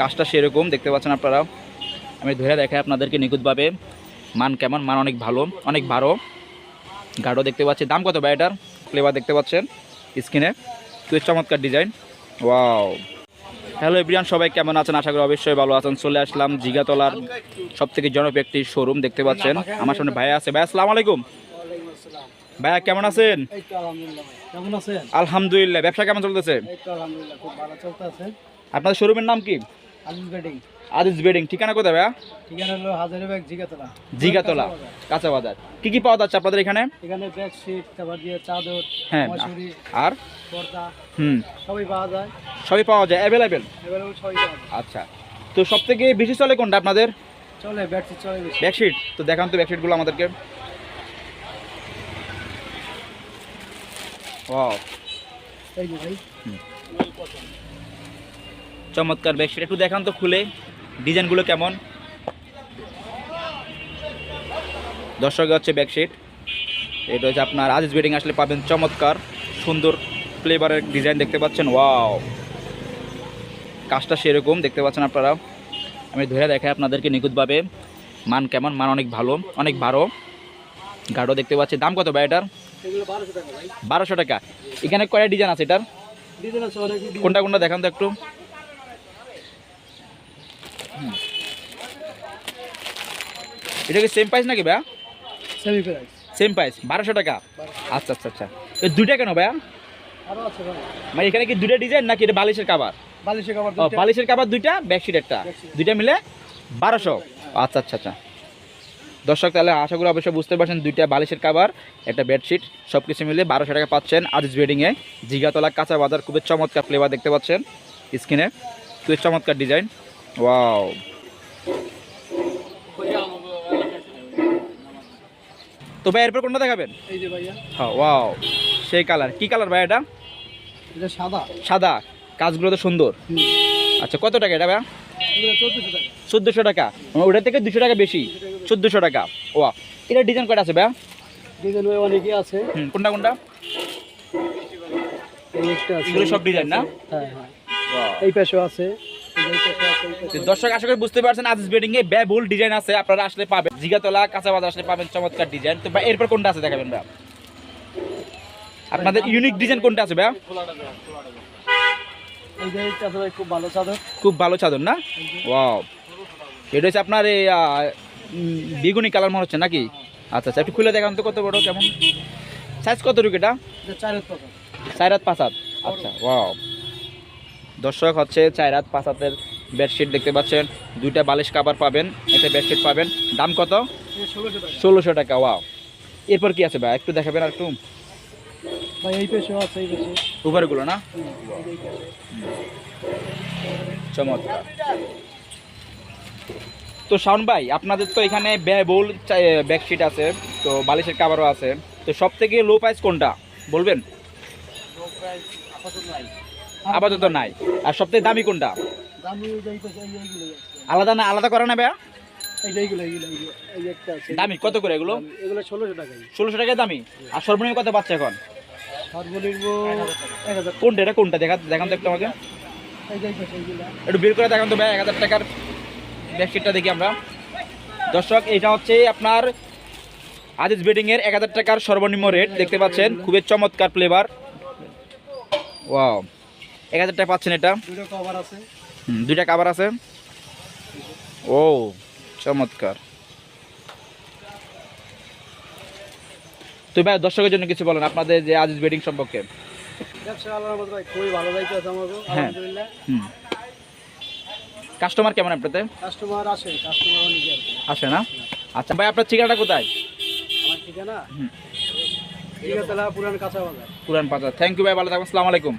কাজটা সেরকম দেখতে পাচ্ছেন আপনারা। আমি ধরে দেখাই আপনাদেরকে নিখুঁতভাবে। মান কেমন? মান অনেক ভালো অনেক ভালো গাঢ় দেখতে পাচ্ছি দাম কত ভাই এটার? ফ্লেভার দেখতে পাচ্ছেন স্ক্রিনে খুবই চমৎকার ডিজাইন ওয়াও হ্যালো এভরিয়ান সবাই কেমন আছেন? আশা করি অবশ্যই ভালো আছেন। চলে আসলাম জিগাতলার সব থেকে জনপ্রিয় একটি শোরুম দেখতে পাচ্ছেন। আমার সামনে ভাইয়া আছে। ভাইয়া আসসালাম আলাইকুম। ভাইয়া কেমন আছেন? আলহামদুলিল্লাহ ব্যবসা কেমন চলতেছে? আপনাদের শোরুমের নাম কি? আলুর বেডিং। আদিস বেডিং ঠিকানা কোথায় ভাইয়া? ঠিকানা হলো হাজারিবাগ জিগাতলা। জিগাতলা কাঁচা বাজার। কি কি পাওয়া যাচ্ছে আপনাদের এখানে? এখানে বেডশিট তারপর দিয়ে চাদর হ্যাঁ আর? পর্দা হুম। সবই পাওয়া যায়। সবই পাওয়া যায় অ্যাভেলেবেল এবারে সবই পাওয়া যায়। আচ্ছা। তো সব থেকে বেশি চলে কোনটা আপনাদের? চলে বেডশিট চলে বেশি। ব্যাকশিট তো দেখান তো ব্যাকশিটগুলো আমাদেরকে। ও এই ভাই। চমৎকার ব্যাকশিট একটু দেখান তো খুলে ডিজাইনগুলো কেমন? দর্শক হচ্ছে ব্যাকশিট এটা হচ্ছে আপনার আজিজ বেডিং আসলে পাবেন চমৎকার সুন্দর ফ্লেভারের ডিজাইন দেখতে পাচ্ছেন। ওয়াও কাজটা সেরকম দেখতে পাচ্ছেন আপনারা। আমি ধরে দেখাই আপনাদেরকে নিখুঁতভাবে। মান কেমন? মান অনেক ভালো অনেক ভালো গাঢ় দেখতে পাচ্ছি। দাম কত ভাই এটার? বারোশো টাকা এখানে কয়টা ডিজাইন আছে এটার? কোনটা কোনটা দেখান তো একটু। এটা কি সেম প্রাইস নাকি ভাইয়া? সেমি প্রাইস সেম প্রাইস বারোশো টাকা। আচ্ছা আচ্ছা আচ্ছা। এই দুইটা কেন ভাইয়া? আরও আছে ভাই। মানে এখানে কি দুইটা ডিজাইন নাকি এটা বালিশের কাবার বালিশে কাবার ও বালিশের কাবার দুইটা ব্যাকশিট একটা। দুইটা মিলে বারোশো। আচ্ছা আচ্ছা আচ্ছা। দর্শক তাহলে আশা করি অবশ্যই বুঝতে পারছেন দুইটা বালিশের কাবার একটা বেডশিট সব কিছু মিলে বারোশো টাকা পাচ্ছেন আজিজ বেডিংয়ে জিগাতলা কাঁচা বাজার খুবই চমৎকার ফ্লেভার দেখতে পাচ্ছেন স্ক্রিনে। খুবই চমৎকার ডিজাইন ওয়াও তো ভাই এরপর কোনটা দেখাবেন? এই যে ভাইয়া। হ্যাঁ ওয়াও সেই কালার কি কালার ভাই এটা? এটা সাদা। সাদা। কাজগুলো তো সুন্দর। আচ্ছা কত টাকা এটা ভাই চোদ্দোশো টাকা। ওটা থেকে দুশো টাকা বেশি। চোদ্দোশো টাকা। ওয়া এটা ডিজাইন কয়টা আছে ভাই ডিজাইন ভাই অনেকই আছে। হুম কোনটা কোনটা? এই একটা আছে। এগুলো সব ডিজাইন না? হ্যাঁ হ্যাঁ। এই পাশেও আছে। দর্শক আশা করি বুঝতে পারছেন আজিজ বেডিং এ ব্যয়বহুল ডিজাইন আছে আপনারা আসলে পাবেন। জিগাতলা কাঁচা বাজার আসলে পাবেন চমৎকার ডিজাইন তো ভাই এরপর কোনটা আছে দেখাবেন ভাই? আপনাদের ইউনিক ডিজাইন কোনটা আছে ভাই? খুব ভালো চাদর। না? ওয়াও এটা হচ্ছে আপনার এই বেগুনি কালার মনে হচ্ছে নাকি? আচ্ছা আচ্ছা একটু খুলে দেখান তো কত বড় কেমন? সাইজ কত রুক এটা চার হাত পাঁচ হাত। আচ্ছা ওয়াও দর্শক হচ্ছে চার হাত পাঁচ হাতের বেডশিট দেখতে পাচ্ছেন দুইটা বালিশ কাভার পাবেন একটা বেডশিট পাবেন। দাম কত? ষোলোশো টাকা ওয়াও এরপর কি আছে ভাই? একটু দেখাবেন আর একটু। উপরেগুলো না। চমৎকার। তো শাওন ভাই আপনাদের তো এখানে ব্যয়বহুল ব্যাকশিট আছে তো বালিশের কাভারও আছে। তো সব থেকে লো প্রাইস কোনটা? বলবেন? আপাতত নাই। আপাতত নাই। আর সব থেকে দামি কোনটা? আলাদা না আলাদা করে না ভাইয়া এই যে এইগুলো এইগুলো এই যে এই যে একটা আছে। দামি কত করে এগুলো? এগুলো ষোলোশো টাকা ষোলোশো টাকা দামি? আর সর্বনিম্ন কত পাচ্ছে এখন? সর্বনিম্ন কোনটা এটা কোনটা? দেখা দেখান তো একটু আমাকে। একটু বের করে দেখান তো ভাই এক হাজার টাকার বেডশিটটা দেখি আমরা। দর্শক এটা হচ্ছে আপনার আজিজ বেডিংয়ের এক হাজার টাকার সর্বনিম্ন রেট দেখতে পাচ্ছেন খুবই চমৎকার ফ্লেভার ওয়াও এক হাজার টাকা পাচ্ছেন এটা। কভার আছে। হুম, দুইটা কাবার আছে। ও চমৎকার। তো ভাই দর্শকের জন্য কিছু বলেন আপনাদের যে আজিজ বেডিং সম্পর্কে। খুবই ভালো যাইতে আছে আমাকে হ্যাঁ। আলহামদুলিল্লাহ। কাস্টমার কেমন আপনাদের? কাস্টমার আসে কাস্টমার আসে না? আচ্ছা ভাই আপনার ঠিকানাটা কোথায়? আমার ঠিকানা? পুরান কাঁচা বাজার পুরান পাতা থ্যাংক ইউ ভাই ভালো থাকবেন। আসসালামু আলাইকুম।